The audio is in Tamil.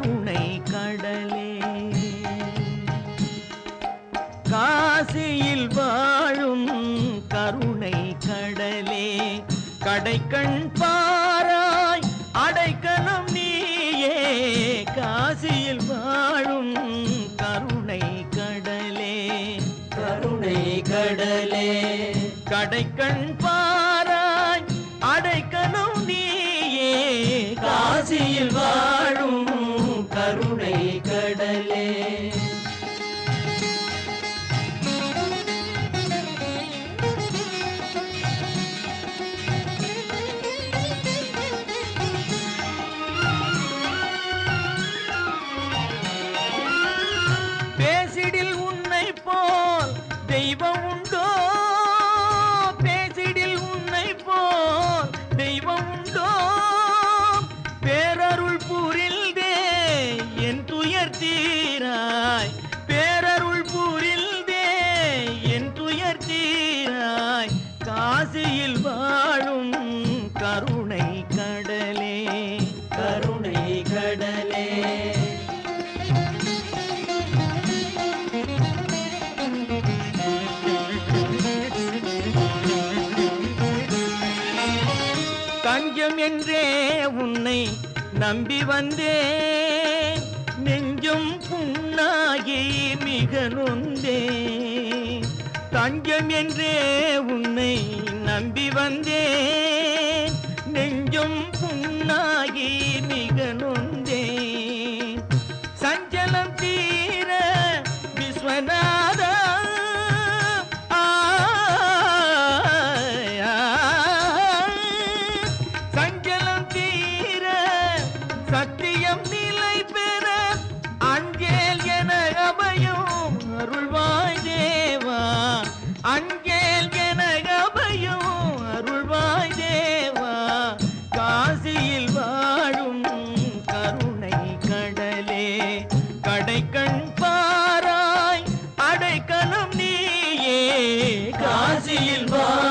கருணை கடலே. காசியில் வாழும் கருணை கடலே. கடைக்கண் பாராய் அடைக்கலம் நீயே. காசியில் வாழும் கருணை கடலே. கருணை கடலே. கடைக்கண் தெய்வம் உண்டோ? பேசிடில் உன்னை போல் தெய்வம் உண்டோ? பேரருள் புரில்தே என் துயர் தீராய். பேரருள் புரில்தே என் துயர் தீராய். காசியில் வாழும் கருணை தஞ்சம் என்றே உன்னை நம்பி வந்தேன் நெஞ்சும் புண்ணாகி மிக நொந்தேன் தஞ்சம் என்றே உன்னை நம்பி வந்தேன் நெஞ்சும் புண்ணாகி மிக நொந்தேன் மத்தியில் வாழும் கருணை கடலே. கடைக்கண் பாராய் அடைக்கலம் நீயே. காசியில் வா